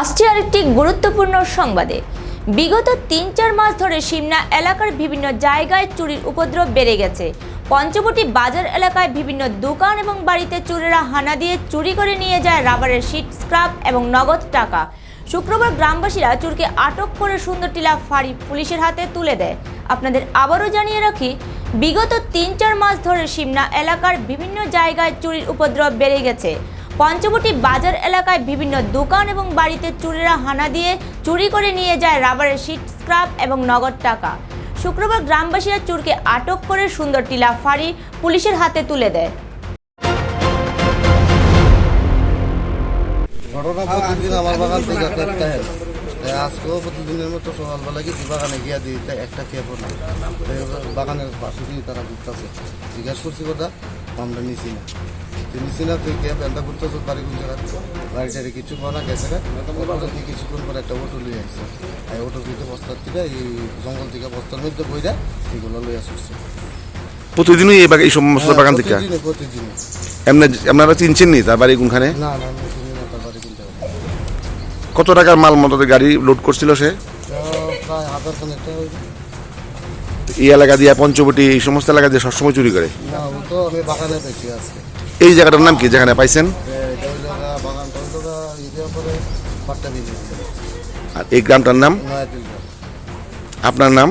আসছে আরেকটি গুরুত্বপূর্ণ সংবাদে। বিগত তিন চার মাস ধরে সিমনা এলাকার বিভিন্ন জায়গায় চুরির উপদ্রব বেড়ে গেছে। পঞ্চবটি বাজার এলাকায় বিভিন্ন দোকান এবং বাড়িতে চোরেরা হানা দিয়ে চুরি করে নিয়ে যায় রাবারের শিট, স্ক্রাব এবং নগদ টাকা। শুক্রবার গ্রামবাসীরা চুরকে আটক করে সুন্দর টিলা ফাঁড়ি পুলিশের হাতে তুলে দেয়। আপনাদের আবারও জানিয়ে রাখি, বিগত তিন চার মাস ধরে সিমনা এলাকার বিভিন্ন জায়গায় চুরির উপদ্রব বেড়ে গেছে। পঞ্চবটি বাজার এলাকায় বিভিন্ন দোকান এবং বাড়িতে চুরেরা হানা দিয়ে চুরি করে নিয়ে যায় রাবারের শিট, স্ক্রাব এবং নগদ টাকা। শুক্রবার গ্রামবাসীরা চুরকে আটক করে সুন্দর টিলা ফাঁড়ি পুলিশের হাতে তুলে দেয়। ঘটনা প্রতিদিন আমার বাগান থেকে একটা আজকেও প্রতিদিনের মতো সকালবেলা বাগানে গিয়া দিই একটা খেয়ে বাগানের পাশে তারা ঘুরতেছে। জিজ্ঞাসা করছি আমরা নিছি না। তুই নিছি না তুই কে পেন্টা বাড়ি টাড়ি কিছু পাওয়া গেছে না। কিছুক্ষণ পরে একটা অটো লইয়া আসছে। এই বস্তার থেকে এই জঙ্গল থেকে বস্তার মধ্যে বইরা এগুলো লইয়া আসছে। প্রতিদিনই এই এই সমস্ত বাগান থেকে? এমনি আপনারা চিনছেন নি তার বাড়ি কোনখানে? কত টাকার মাল মতো গাড়ি লোড করছিল সে? এই এলাকা দিয়ে পঞ্চবটি এই সমস্ত এলাকা দিয়ে সবসময় চুরি করে? না ও তো আমি বাগানে আজকে এই জায়গাটার নাম কি যেখানে পাইছেন? আর এই গ্রামটার নাম? আপনার নাম?